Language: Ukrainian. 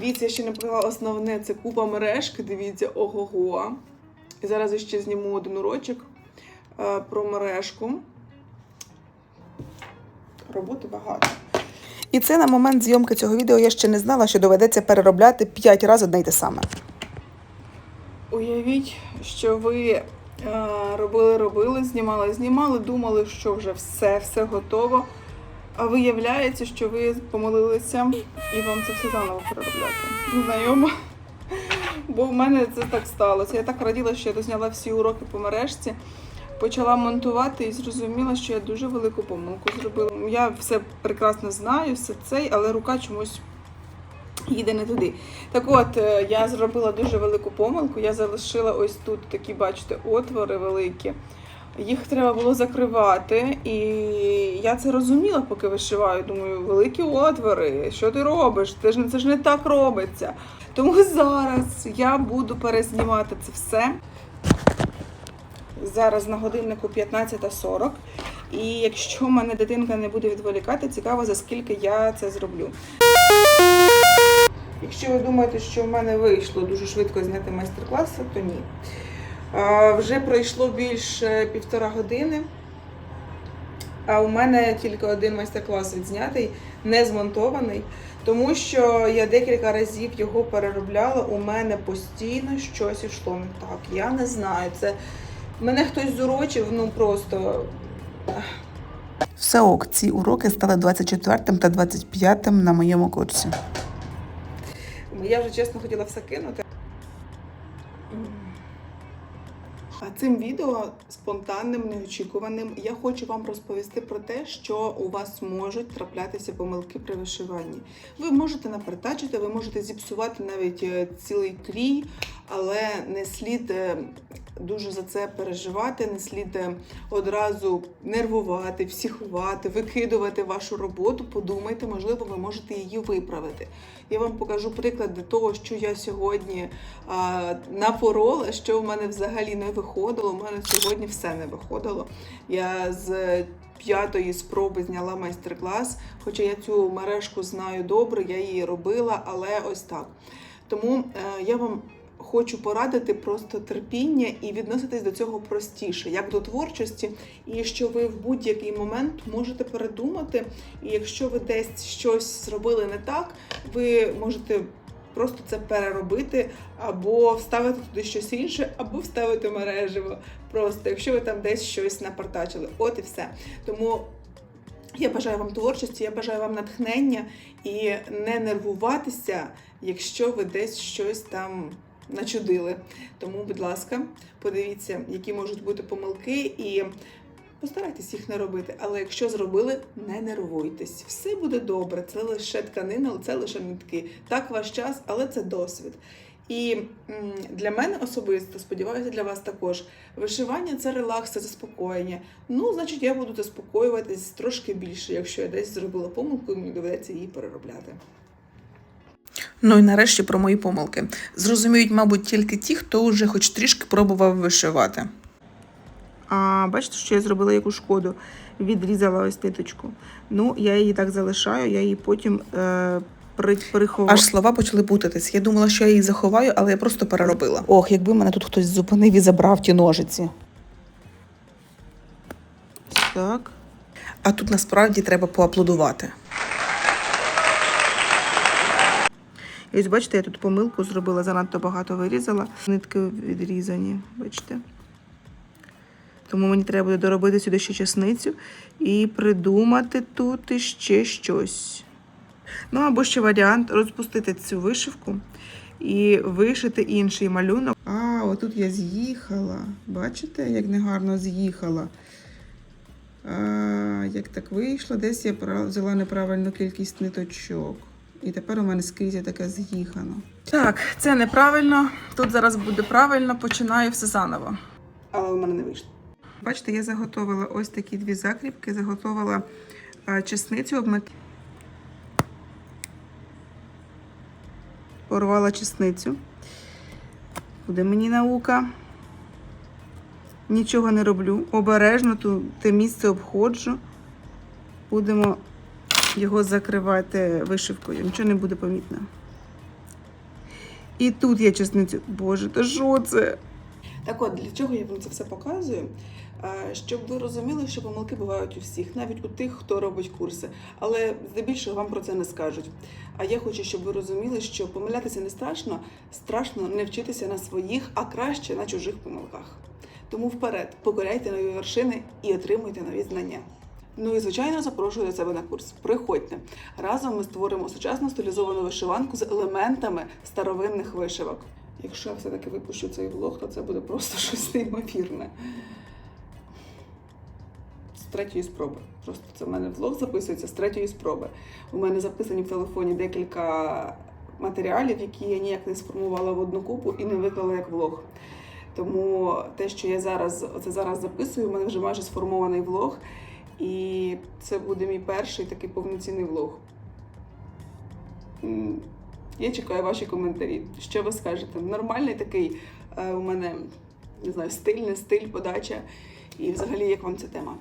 Дивіться, я ще не показала основне, це купа мережки, дивіться, ого-го. І зараз я ще зніму один урочок е, про мережку. Роботи багато. І це на момент зйомки цього відео я ще не знала, що доведеться переробляти 5 разів одне й те саме. Уявіть, що ви е, робили, робили, знімали, знімали, думали, що вже все, все готово. А виявляється, що ви помилилися і вам це все заново переробляти. Знайомо. Бо в мене це так сталося. Я так раділа, що я дозняла всі уроки по мережці, почала монтувати і зрозуміла, що я дуже велику помилку зробила. Я все прекрасно знаю, все це, але рука чомусь їде не туди. Так от, е, я зробила дуже велику помилку. Я залишила ось тут такі, бачите, отвори великі. Їх треба було закривати, і я це розуміла, поки вишиваю. Думаю, великі отвори, що ти робиш? Це ж, це ж не так робиться. Тому зараз я буду перезнімати це все. Зараз на годиннику 15.40. І якщо мене дитинка не буде відволікати, цікаво, за скільки я це зроблю. Якщо ви думаєте, що в мене вийшло дуже швидко зняти майстер-класи, то ні. Вже пройшло більше півтора години. А у мене тільки один майстер-клас відзнятий, не змонтований, тому що я декілька разів його переробляла. У мене постійно щось йшло не так. Я не знаю. Це мене хтось зурочив, ну просто Все ок, ці уроки стали 24 та 25 на моєму курсі. Я вже чесно хотіла все кинути. А цим відео спонтанним, неочікуваним, я хочу вам розповісти про те, що у вас можуть траплятися помилки при вишиванні. Ви можете напертачити, ви можете зіпсувати навіть е, цілий трій, але не слід е, дуже за це переживати, не слід е, одразу нервувати, психувати, викидувати вашу роботу. Подумайте, можливо, ви можете її виправити. Я вам покажу приклади того, що я сьогодні а, напорола, що в мене взагалі не виходило. У мене сьогодні все не виходило. Я з п'ятої спроби зняла майстер-клас, хоча я цю мережку знаю добре, я її робила, але ось так. Тому е, я вам хочу порадити просто терпіння і відноситись до цього простіше, як до творчості, і що ви в будь-який момент можете передумати. І якщо ви десь щось зробили не так, ви можете просто це переробити, або вставити туди щось інше, або вставити мережево. Просто якщо ви там десь щось напартачили. От і все. Тому я бажаю вам творчості, я бажаю вам натхнення і не нервуватися, якщо ви десь щось там начудили. Тому, будь ласка, подивіться, які можуть бути помилки, і постарайтесь їх не робити. Але якщо зробили, не нервуйтесь. Все буде добре. Це лише тканина, це лише нитки. Так ваш час, але це досвід. І для мене особисто, сподіваюся, для вас також. Вишивання це релакс, це заспокоєння. Ну, значить, я буду заспокоюватись трошки більше, якщо я десь зробила помилку, і мені доведеться її переробляти. Ну і нарешті про мої помилки. Зрозуміють, мабуть, тільки ті, хто вже хоч трішки пробував вишивати. А бачите, що я зробила яку шкоду? Відрізала ось ниточку. Ну, я її так залишаю, я її потім е, переховую. Аж слова почали путатись. Я думала, що я її заховаю, але я просто переробила. Ох, якби мене тут хтось зупинив і забрав ті ножиці. Так. А тут насправді треба поаплодувати. І ось бачите, я тут помилку зробила, занадто багато вирізала. Нитки відрізані, бачите. Тому мені треба буде доробити сюди ще часницю і придумати тут іще щось. Ну, або ще варіант розпустити цю вишивку і вишити інший малюнок. А, отут я з'їхала. Бачите, як негарно з'їхала. Як так вийшло, десь я взяла неправильну кількість ниточок. І тепер у мене скрізь таке з'їхано. Так, це неправильно. Тут зараз буде правильно, починаю все заново. Але у мене не вийшло. Бачите, я заготовила ось такі дві закріпки, заготовила а, чесницю обмет. Порвала чесницю. Буде мені наука. Нічого не роблю. Обережно ту, те місце обходжу. Будемо його закривати вишивкою. Нічого не буде помітно. І тут є чесницю. Боже, та що це? Так от, для чого я вам це все показую? Щоб ви розуміли, що помилки бувають у всіх, навіть у тих, хто робить курси. Але здебільшого вам про це не скажуть. А я хочу, щоб ви розуміли, що помилятися не страшно, страшно не вчитися на своїх, а краще на чужих помилках. Тому вперед, покоряйте нові вершини і отримуйте нові знання. Ну і звичайно запрошую до себе на курс. Приходьте. Разом ми створимо сучасну стилізовану вишиванку з елементами старовинних вишивок. Якщо я все-таки випущу цей влог, то це буде просто щось неймовірне. З третьої спроби. Просто це в мене влог записується з третьої спроби. У мене записані в телефоні декілька матеріалів, які я ніяк не сформувала в одну купу і не виклала як влог. Тому те, що я зараз оце зараз записую, у мене вже майже сформований влог, і це буде мій перший такий повноцінний влог. Я чекаю ваші коментарі. Що ви скажете? Нормальний такий е, у мене не знаю, стиль, не стиль, подача. І взагалі, як вам ця тема?